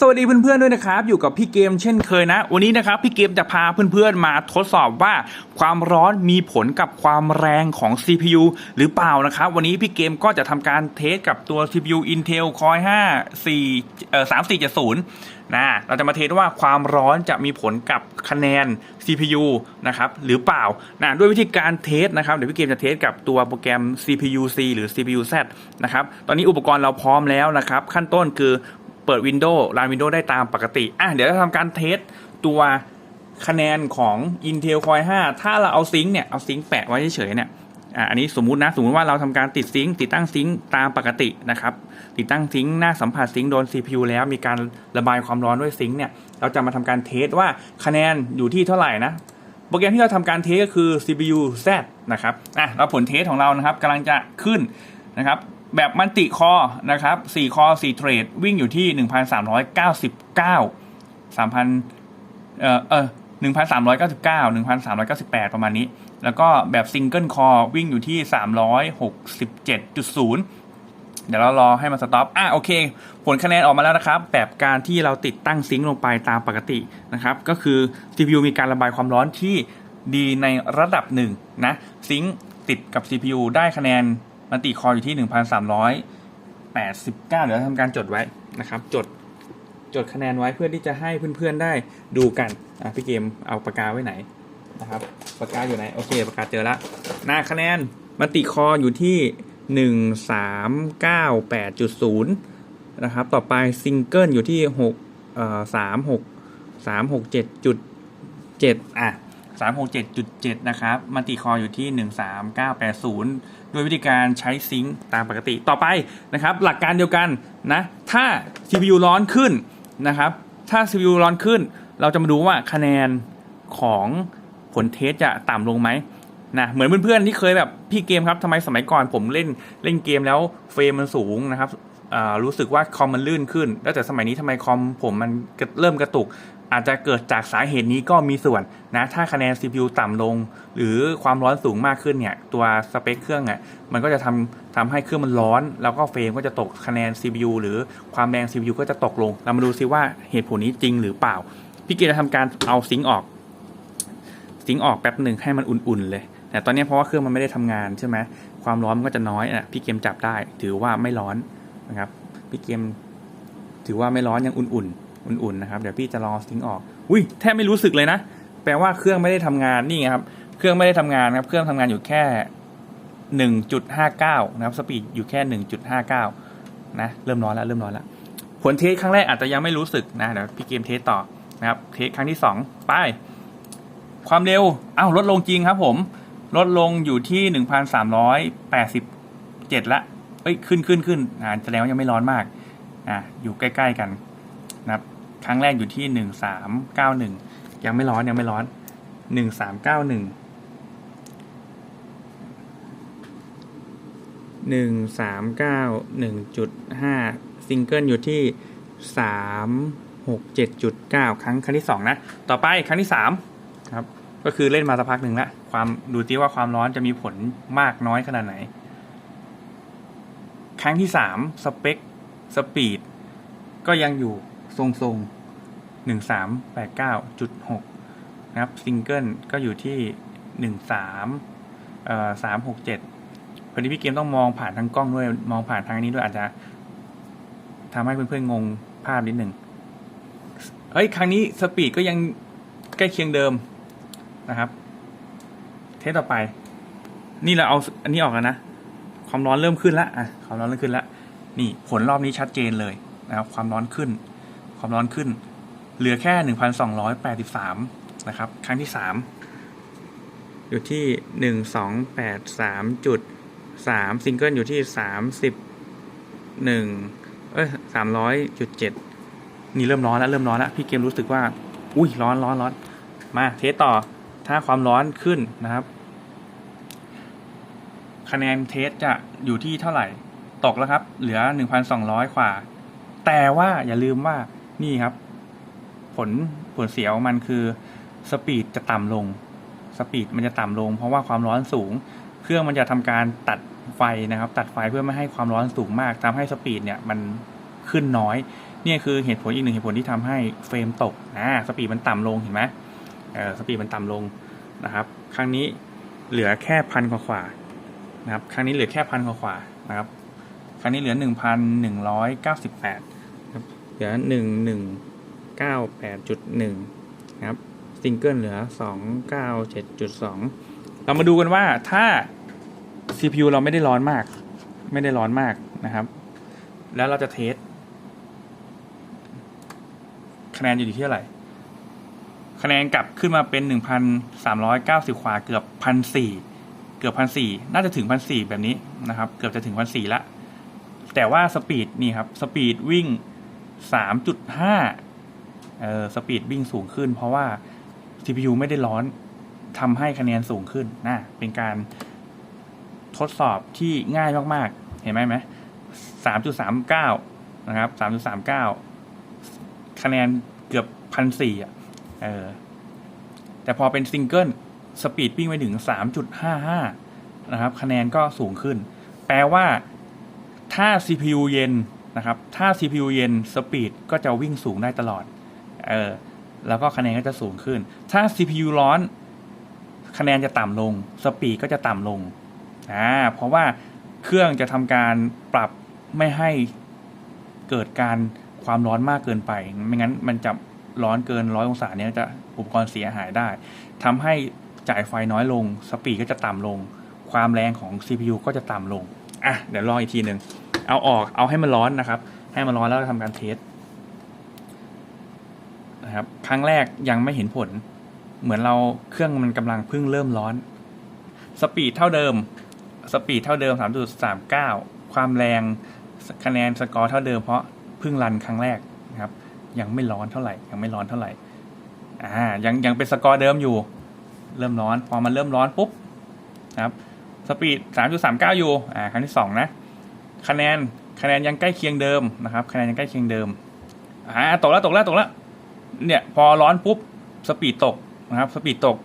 สวัสดีเพื่อนๆด้วยนะครับ อยู่กับพี่เกมเช่นเคยนะ วันนี้นะครับพี่เกมจะพาเพื่อนๆมาทดสอบว่า ความร้อนมีผลกับความแรงของ CPU หรือเปล่านะครับ วันนี้พี่เกมก็จะทำการเทสกับตัว CPU Intel Core 5 4เอ่อ3470นะเราจะมาเทสว่าความร้อนจะมีผลกับคะแนน CPU นะครับหรือเปล่านะด้วยวิธีการเทสนะครับเดี๋ยวพี่เกมจะเทสกับตัวโปรแกรม CPU C หรือ CPU Z นะครับตอนนี้อุปกรณ์เราพร้อมแล้วนะครับขั้นต้นคือ เปิด Windows รัน Windows ได้ตามปกติ อะ เดี๋ยวจะทำการเทสตัวคะแนนของ Intel Core 5 ถ้าเราเอาซิงค์เนี่ย เอาซิงค์แปะไว้เฉยๆเนี่ยอะอันนี้สมมุตินะ สมมุติว่าเราทำการติดซิงค์ติดตั้งซิงค์ตามปกตินะครับ ติดตั้งซิงค์หน้าสัมผัสซิงค์โดน CPU แล้วมีการระบายความร้อนด้วยซิงค์เนี่ย เราจะมาทำการเทสว่าคะแนนอยู่ที่เท่าไหร่นะ โปรแกรมที่เราทำการเทสก็คือ CPU Z นะครับ อะแล้วผลเทสของเรานะครับกำลังจะขึ้นนะครับ แบบมันติคอนะครับ4คอ4เทรดวิ่งอยู่ที่ 1,399 3,000เอ่อเออ1,399 1,398 ประมาณนี้ แล้วก็แบบซิงเกิลคอวิ่งอยู่ที่ 367.0 เดี๋ยวเรารอให้มันสต็อป อะโอเค ผลคะแนนออกมาแล้วนะครับ แบบการที่เราติดตั้งซิงค์ลงไปตามปกตินะครับ ก็คือ CPU มีการระบายความร้อนที่ดีในระดับหนึ่งนะ ซิงค์ติดกับ CPU ได้คะแนน มันติคออยู่ที่1,389เดี๋ยวทำการจดไว้นะครับ จดจดคะแนนไว้เพื่อที่จะให้เพื่อนๆได้ดูกันอะพี่เกมเอาปากกาไว้ไหนนะครับปากกาอยู่ไหนโอเคปากกาเจอละหน้าคะแนนมันติคออยู่ที่หนึ่งสามเก้าแปดจุดศูนย์นะครับ ต่อไปซิงเกิลอยู่ที่หกเอ่อสามหกสามหกเจ็ดจุดเจ็ดอะ สามหกเจ็ดจุดเจ็ดนะครับมันติคออยู่ที่หนึ่งสามเก้าแปดศูนย์โดยวิธีการใช้ซิงค์ตามปกติต่อไปนะครับ หลักการเดียวกันนะ ถ้า CPU ร้อนขึ้นนะครับ ถ้า CPU ร้อนขึ้น เราจะมาดูว่าคะแนนของผลเทสจะต่ำลงไหม นะเหมือนเพื่อนๆที่เคยแบบพี่เกมครับทำไมสมัยก่อนผมเล่นเล่นเกมแล้วเฟรมมันสูงนะครับอ่ารู้สึกว่าคอมมันลื่นขึ้น แล้วแต่สมัยนี้ทำไมคอมผมมันเริ่มกระตุก อาจจะเกิดจากสาเหตุนี้ก็มีส่วนนะ ถ้าคะแนน CPU ต่ำลง หรือความร้อนสูงมากขึ้นเนี่ย ตัวสเปคเครื่องอะมันก็จะทำทำให้เครื่องมันร้อน แล้วก็เฟรมก็จะตกคะแนน CPU หรือความแรง CPU ก็จะตกลง เรามาดูซิว่าเหตุผลนี้จริงหรือเปล่า พี่เกจะทำการเอาซิงออก ซิงออกแป๊บหนึ่งให้มันอุ่นๆเลย แต่ตอนนี้เพราะว่าเครื่องมันไม่ได้ทำงานใช่ไหมความร้อนมันก็จะน้อยอะพี่เกมจับได้ ถือว่าไม่ร้อนนะครับ พี่เกม ถือว่าไม่ร้อนยังอุ่นๆอุ่นๆนะครับเดี๋ยวพี่จะรอซิงออกอุ้ยแทบไม่รู้สึกเลยนะแปลว่าเครื่องไม่ได้ทำงานนี่ครับเครื่องไม่ได้ทำงานครับเครื่องทำงานอยู่แค่หนึ่งจุดห้าเก้านะครับสปีดอยู่แค่หนึ่งจุดห้าเก้านะเริ่มร้อนแล้วเริ่มร้อนแล้วผลเทสครั้งแรกอาจจะยังไม่รู้สึกนะเดี๋ยวพี่เกมเทสต่อนะครับเทสครั้งที่สองไป ความเร็วอ้าวลดลงจริงครับผม ลดลงอยู่ที่หนึ่งพันสามร้อยแปดสิบเจ็ดละเอ้ยขึ้นขึ้นขึ้นอ่าแสดงว่ายังไม่ร้อนมากอ่าอยู่ใกล้ๆกันนะครับครั้งแรกอยู่ที่หนึ่งสามเก้าหนึ่งยังไม่ร้อนยังไม่ร้อนหนึ่งสามเก้าหนึ่งหนึ่งสามเก้าหนึ่งจุดห้าซิงเกิลอยู่ที่สามหกเจ็ดจุดเก้าครั้งครั้งที่สองนะ ต่อไปครั้งที่สามครับ ก็คือเล่นมาสักพักหนึ่งละ ความดูที่ว่าความร้อนจะมีผลมากน้อยขนาดไหน ครั้งที่สามสเปคสปีดก็ยังอยู่ทรงๆหนึ่งสามแปดเก้าจุดหกนะครับซิงเกิลก็อยู่ที่หนึ่งสามเอ่อสามหกเจ็ดพอดีพี่เกมต้องมองผ่านทางกล้องด้วยมองผ่านทางนี้ด้วยอาจจะทำให้เพื่อนๆงงภาพนิดหนึ่งเฮ้ย ครั้งนี้สปีดก็ยังใกล้เคียงเดิมนะครับ สต่อไป นี่เราเอาอันนี้ออกแล้วนะ ความร้อนเริ่มขึ้นแล้วอะความร้อนเริ่มขึ้นแล้วนี่ผลรอบนี้ชัดเจนเลยนะครับความร้อนขึ้น ความร้อนขึ้น เหลือแค่หนึ่งพันสองร้อยแปดสิบสามนะครับ ครั้งที่สามอยู่ที่หนึ่งสองแปดสามจุดสามซิงเกิลอยู่ที่สามสิบหนึ่งเอ้ยสามร้อยจุดเจ็ดนี่เริ่มร้อนแล้วเริ่มร้อนแล้วพี่เกมรู้สึกว่า อุ้ยร้อนร้อนร้อนมาเทสต่อถ้าความร้อนขึ้นนะครับ คะแนนเทสจะอยู่ที่เท่าไหร่ ตกแล้วครับ เหลือ 1,200กว่า แต่ว่าอย่าลืมว่านี่ครับ ผลผลเสียของมันคือสปีดจะต่ำลง สปีดมันจะต่ำลง เพราะว่าความร้อนสูง เครื่องมันจะทำการตัดไฟนะครับ ตัดไฟเพื่อไม่ให้ความร้อนสูงมากทำให้สปีดเนี่ยมันขึ้นน้อย เนี่ยคือเหตุผลอีกหนึ่งเหตุผลที่ทำให้เฟรมตกอ่าสปีดมันต่ำลงเห็นไหมเออสปีดมันต่ำลงนะครับ ครั้งนี้เหลือแค่พันกว่า นะครับ ครั้งนี้เหลือแค่พันกว่าๆนะครับ ครั้งนี้เหลือหนึ่งพันหนึ่งร้อยเก้าสิบแปดเหลือหนึ่งหนึ่งเก้าแปดจุดหนึ่งนะครับซิงเกิลเหลือสองเก้าเจ็ดจุดสองเรามาดูกันว่าถ้า CPU เราไม่ได้ร้อนมาก ไม่ได้ร้อนมากนะครับ แล้วเราจะเทสคะแนนอยู่ที่เท่าไหร่ คะแนนกลับขึ้นมาเป็นหนึ่งพันสามร้อยเก้าสิบขวาเกือบพันสี่ เกือบพันสี่น่าจะถึงพันสี่แบบนี้นะครับ เกือบจะถึงพันสี่ละ แต่ว่าสปีดนี่ครับสปีดวิ่งสามจุดห้าเออสปีดวิ่งสูงขึ้น เพราะว่า CPU ไม่ได้ร้อนทำให้คะแนนสูงขึ้นนะเป็นการทดสอบที่ง่ายมากๆ เห็นไหมไหมสามจุดสามเก้านะครับสามจุดสามเก้าคะแนนเกือบพันสี่อะ เออ แต่พอเป็นซิงเกิล สปีดวิ่งไปถึงสามจุดห้าห้านะครับ คะแนนก็สูงขึ้น แปลว่าถ้า CPU เย็นนะครับ ถ้า CPU เย็นสปีดก็จะวิ่งสูงได้ตลอด เออ แล้วก็คะแนนก็จะสูงขึ้น ถ้า CPU ร้อน คะแนนจะต่ำลง สปีดก็จะต่ำลง อ่า เพราะว่าเครื่องจะทำการปรับไม่ให้เกิดการความร้อนมากเกินไป ไม่งั้นมันจะร้อนเกินร้อยองศาเนี่ยจะอุปกรณ์เสียหายได้ทำให้ จ่ายไฟน้อยลง สปีดก็จะต่ำลง ความแรงของ CPU ก็จะต่ำลง อะ เดี๋ยวลองอีกทีหนึ่ง เอาออก เอาให้มันร้อนนะครับ ให้มันร้อนแล้วทำการเทสนะครับ ครั้งแรกยังไม่เห็นผล เหมือนเราเครื่องมันกำลังเพิ่งเริ่มร้อน สปีดเท่าเดิม สปีดเท่าเดิม 3.39 ความแรงคะแนนสกอร์เท่าเดิมเพราะเพิ่งรันครั้งแรกนะครับ ยังไม่ร้อนเท่าไหร่ ยังไม่ร้อนเท่าไหร่ อ่า ยังยังเป็นสกอร์เดิมอยู่ เริ่มร้อน พอมันเริ่มร้อนปุ๊บนะครับสปีด 3.39 อยู่อ่าครั้งที่สองนะคะแนนคะแนนยังใกล้เคียงเดิมนะครับ คะแนนยังใกล้เคียงเดิมอ่าตกแล้วตกแล้วตกแล้วเนี่ยพอร้อนปุ๊บสปีดตกนะครับสปีดตก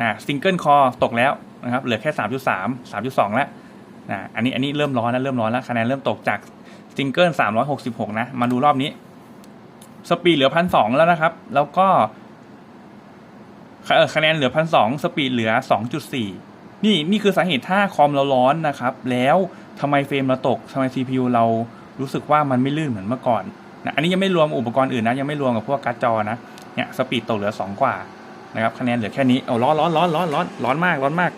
อ่าซิงเกิลคอตกแล้วนะครับเหลือแค่ 3.3 3.2 แล้วนะอันนี้อันนี้เริ่มร้อนแล้วเริ่มร้อนแล้วคะแนนเริ่มตกจากซิงเกิล366 นะ มาดูรอบนี้ สปีดเหลือพันสองแล้วนะครับ แล้วก็ คะแนนเหลือพันสองสปีดเหลือสองจุดสี่นี่นี่คือสาเหตุถ้าคอมเราร้อนนะครับ แล้วทำไมเฟรมเราตกทำไม CPU เรารู้สึกว่ามันไม่ลื่นเหมือนเมื่อก่อนนะอันนี้ยังไม่รวมอุปกรณ์อื่นนะยังไม่รวมกับพวกการ์ดจอนะเนี่ยสปีดตกเหลือสองกว่านะครับคะแนนเหลือแค่นี้เอาร้อนร้อนร้อนร้อนร้อนร้อนมากร้อนมาก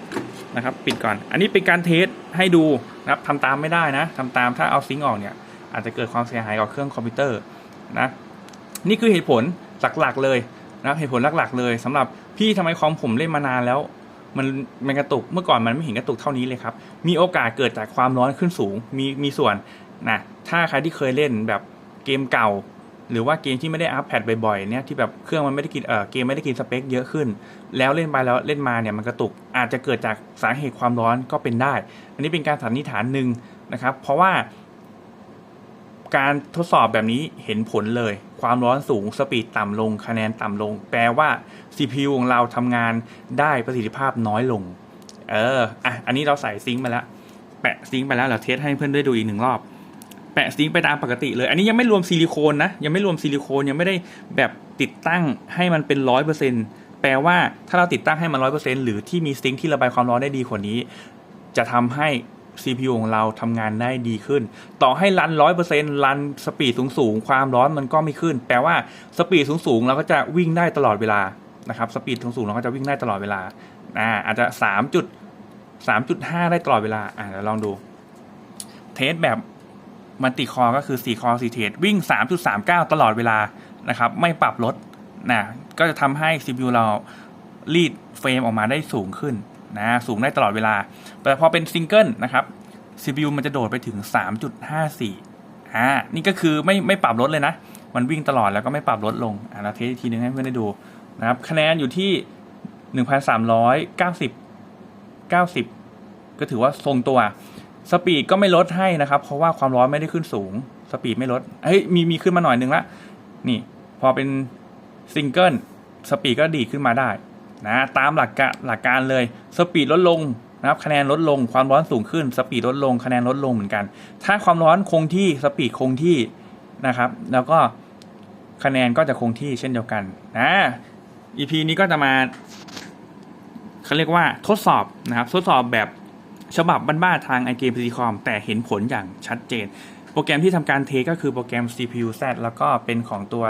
นะครับปิดก่อน อันนี้เป็นการเทสให้ดูนะครับทำตามไม่ได้นะทำตามถ้าเอาซิงค์ออกเนี่ยอาจจะเกิดความเสียหายกับเครื่องคอมพิวเตอร์นะนี่คือเหตุผลหลักๆเลยนะเหตุผลหลักๆเลยสำหรับ พี่ทำไมคอมผมเล่นมานานแล้ว มันมันกระตุกเมื่อก่อนมันไม่เห็นกระตุกเท่านี้เลยครับ มีโอกาสเกิดจากความร้อนขึ้นสูงมีมีส่วนนะถ้าใครที่เคยเล่นแบบเกมเก่า หรือว่าเกมที่ไม่ได้อัพแพดบ่อยๆเนี่ยที่แบบเครื่องมันไม่ได้กินเออเกมไม่ได้กินสเปคเยอะขึ้น แล้วเล่นไปแล้วเล่นมาเนี่ยมันกระตุกอาจจะเกิดจากสาเหตุความร้อนก็เป็นได้ อันนี้เป็นการสันนิษฐานหนึ่งนะครับ เพราะว่า การทดสอบแบบนี้เห็นผลเลย ความร้อนสูงสปีดต่ำลง คะแนนต่ำลง แปลว่า CPU ของเราทำงานได้ประสิทธิภาพน้อยลง เอออะอันนี้เราใส่ซิงค์ไปแล้ว แปะซิงค์ไปแล้วเราเทสให้เพื่อนได้ดูอีกหนึ่งรอบ แปะซิงค์ไปตามปกติเลย อันนี้ยังไม่รวมซิลิโคนนะ ยังไม่รวมซิลิโคนยังไม่ได้แบบติดตั้งให้มันเป็นร้อยเปอร์เซ็นแปลว่าถ้าเราติดตั้งให้มันร้อยเปอร์เซ็นหรือที่มีซิงค์ที่ระบายความร้อนได้ดีกว่านี้ จะทำให้ CPU ของเราทำงานได้ดีขึ้น ต่อให้รันร้อยเปอร์เซ็นรันสปีดสูงสูงๆ ความร้อนมันก็ไม่ขึ้น แปลว่าสปีดสูงสูงๆ เราก็จะวิ่งได้ตลอดเวลานะครับสปีดสูงสูงๆเราก็จะวิ่งได้ตลอดเวลาอ่าอาจจะสามจุดสามจุดห้าได้ตลอดเวลาอ่าเดี๋ยวลองดู เทสแบบมันติคอก็คือ 4 คอ4เทสวิ่ง 3.39 ตลอดเวลานะครับไม่ปรับลดนะก็จะทำให้ CPU เรารีดเฟรมออกมาได้สูงขึ้น นะสูงได้ตลอดเวลา แต่พอเป็นซิงเกิลนะครับ CPU มันจะโดดไปถึง 3.54อ่านี่ก็คือไม่ไม่ปรับลดเลยนะ มันวิ่งตลอดแล้วก็ไม่ปรับลดลงอ่าเราเทสอีกทีนึงให้เพื่อนได้ดูนะครับคะแนนอยู่ที่ 1,390 90 ก็ถือว่าทรงตัว สปีดก็ไม่ลดให้นะครับ เพราะว่าความร้อนไม่ได้ขึ้นสูง สปีดไม่ลดเฮ้ยมีมีขึ้นมาหน่อยนึงละนี่ พอเป็นซิงเกิลสปีดก็ดีขึ้นมาได้ นะตามหลักกะหลักการเลยสปีดลดลงนะครับคะแนนลดลงความร้อนสูงขึ้นสปีดลดลงคะแนนลดลงเหมือนกัน ถ้าความร้อนคงที่สปีดคงที่นะครับ แล้วก็คะแนนก็จะคงที่เช่นเดียวกันนะ EP นี้ก็จะมาเขาเรียกว่าทดสอบนะครับ ทดสอบแบบฉบับบ้านๆทาง iGame PC Com แต่เห็นผลอย่างชัดเจน โปรแกรมที่ทำการเทก็คือโปรแกรม CPU Z แล้วก็เป็นของตัว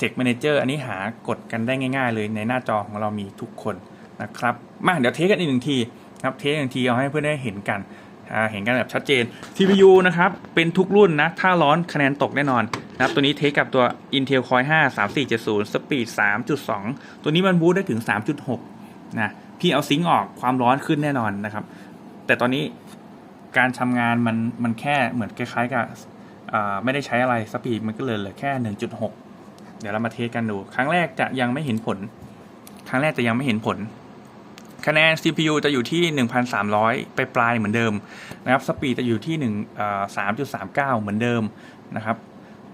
Tech Manager อันนี้หากดกันได้ง่าย ๆ เลยในหน้าจอของเรามีทุกคนนะครับมาเดี๋ยวเทสกันอีกหนึ่งทีนะครับเทสหนึ่งทีเอาให้เพื่อนได้เห็นกันเห็นกันแบบชัดเจน CPU นะครับ เป็นทุกรุ่นนะ ถ้าร้อนคะแนนตกแน่นอนนะครับ ตัวนี้เทสกับตัว Intel Core 5 3470 Speed 3.2 ตัวนี้มันบูตได้ถึง 3.6 นะ พี่เอาซิงค์ออกความร้อนขึ้นแน่นอนนะครับ แต่ตอนนี้การทำงานมันมันแค่เหมือนคล้ายๆกับไม่ได้ใช้อะไรสปีดมันก็เลยเหลือแค่ 1.6 เดี๋ยวเรามาเทสกันดู ครั้งแรกจะยังไม่เห็นผล ครั้งแรกจะยังไม่เห็นผล คะแนน CPU จะอยู่ที่ 1,300 ไปปลายเหมือนเดิมนะครับสปีดจะอยู่ที่1.3.39 เหมือนเดิมนะครับ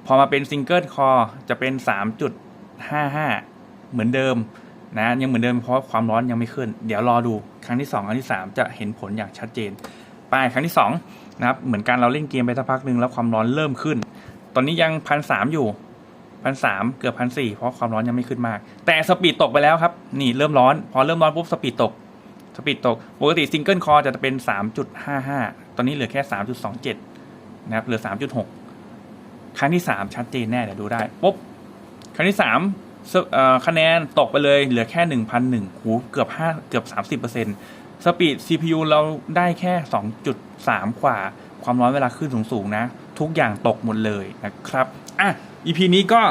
พอมาเป็นซิงเกิลคอร์จะเป็น 3.55 เหมือนเดิมนะยังเหมือนเดิมเพราะความร้อนยังไม่ขึ้น เดี๋ยวรอดูครั้งที่ 2 ครั้งที่ 3 จะเห็นผลอย่างชัดเจน ไปครั้งที่2นะครับเหมือนกันเราเล่นเกมไปสักพักหนึ่งแล้วความร้อนเริ่มขึ้น ตอนนี้ยังพันสามอยู่ พันสามเกือบพันสี่เพราะความร้อนยังไม่ขึ้นมาก แต่สปีดตกไปแล้วครับ นี่เริ่มร้อน พอเริ่มร้อนปุ๊บสปีดตก สปีดตก ปกติซิงเกิลคอร์จะเป็น3.55ตอนนี้เหลือแค่3.27นะครับ เหลือ3.6ครั้งที่3ชัดเจนแน่เดี๋ยวดูได้ปุ๊บครั้งที่สเอ่อคะแนนตกไปเลยเหลือแค่1,001หูเกือบ5เกือบ30%สปีด CPU เราได้แค่2.3กว่า ความร้อนเวลาขึ้นสูงๆนะ ทุกอย่างตกหมดเลยนะครับ อะ EP นี้ก็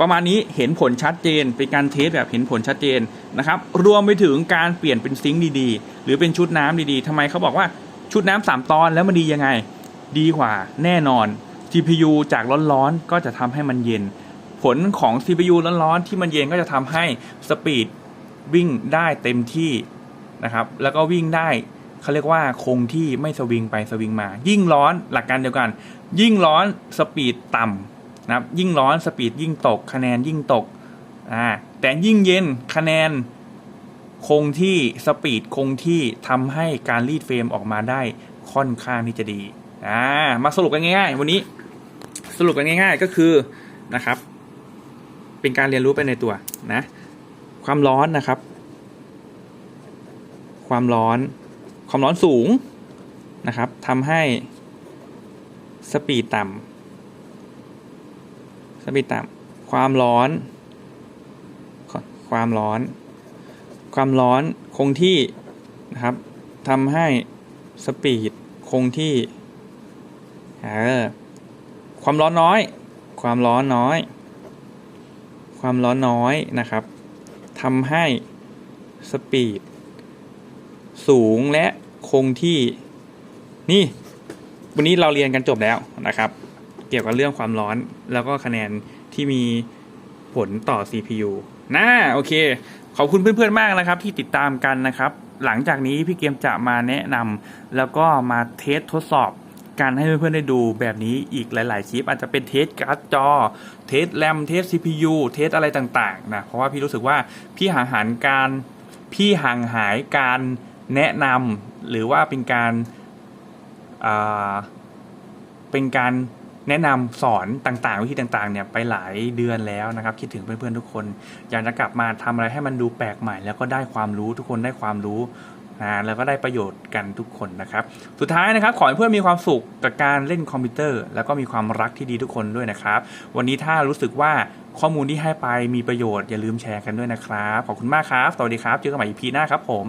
ประมาณนี้เห็นผลชัดเจน เป็นการเทสแบบเห็นผลชัดเจนนะครับ รวมไปถึงการเปลี่ยนเป็นซิงค์ดีๆ หรือเป็นชุดน้ำดีๆทำไมเขาบอกว่าชุดน้ำสามตอนแล้วมันดียังไง ดีกว่าแน่นอน CPU จากร้อนๆ ก็จะทำให้มันเย็น ผลของ CPU ร้อนๆ ที่มันเย็นก็จะทำให้สปีดวิ่งได้เต็มที่นะครับ แล้วก็วิ่งได้เขาเรียกว่าคงที่ไม่สวิงไปสวิงมา ยิ่งร้อนหลักการเดียวกัน ยิ่งร้อนสปีดต่ำ นะครับยิ่งร้อนสปีดยิ่งตก คะแนนยิ่งตกอ่าแต่ยิ่งเย็นคะแนนคงที่สปีดคงที่ทำให้การรีดเฟรมออกมาได้ค่อนข้างที่จะดีอ่ามาสรุปกันง่ายๆ วันนี้สรุปกันง่าย ๆก็คือนะครับ เป็นการเรียนรู้ไปในตัวนะ ความร้อนนะครับ ความร้อน ความร้อนสูงนะครับทำให้สปีดต่ำ สปีดต่ำความร้อน ความร้อน ความร้อนคงที่นะครับทำให้สปีดคงที่เออความร้อนน้อย ความร้อนน้อย ความร้อนน้อยนะครับทำให้สปีดสูงและคงที่นี่ วันนี้เราเรียนกันจบแล้วนะครับ เกี่ยวกับเรื่องความร้อน แล้วก็คะแนนที่มีผลต่อ CPU นะโอเค ขอบคุณเพื่อนๆมากนะครับ ที่ติดตามกันนะครับ หลังจากนี้พี่เกมจะมาแนะนำแล้วก็มาเทสทดสอบการให้เพื่อนๆได้ดูแบบนี้อีกหลาย ๆ คลิป อาจจะเป็นเทสการ์ดจอ เทสแรมเทส CPU เทสอะไรต่างๆนะเพราะว่าพี่รู้สึกว่าพี่ห่างหารการพี่ห่างหายการแนะนำหรือว่าเป็นการเป็นการ แนะนำสอนต่างๆ วิธีต่างๆเนี่ยไปหลายเดือนแล้วนะครับ คิดถึงเพื่อนๆทุกคน อยากจะกลับมาทำอะไรให้มันดูแปลกใหม่ แล้วก็ได้ความรู้ทุกคนได้ความรู้นะแล้วก็ได้ประโยชน์กันทุกคนนะครับ สุดท้ายนะครับ ขอให้เพื่อนมีความสุขกับการเล่นคอมพิวเตอร์ แล้วก็มีความรักที่ดีทุกคนด้วยนะครับ วันนี้ถ้ารู้สึกว่าข้อมูลที่ให้ไปมีประโยชน์อย่าลืมแชร์กันด้วยนะครับ ขอบคุณมากครับ สวัสดีครับ เจอกันใหม่ EP หน้าครับผม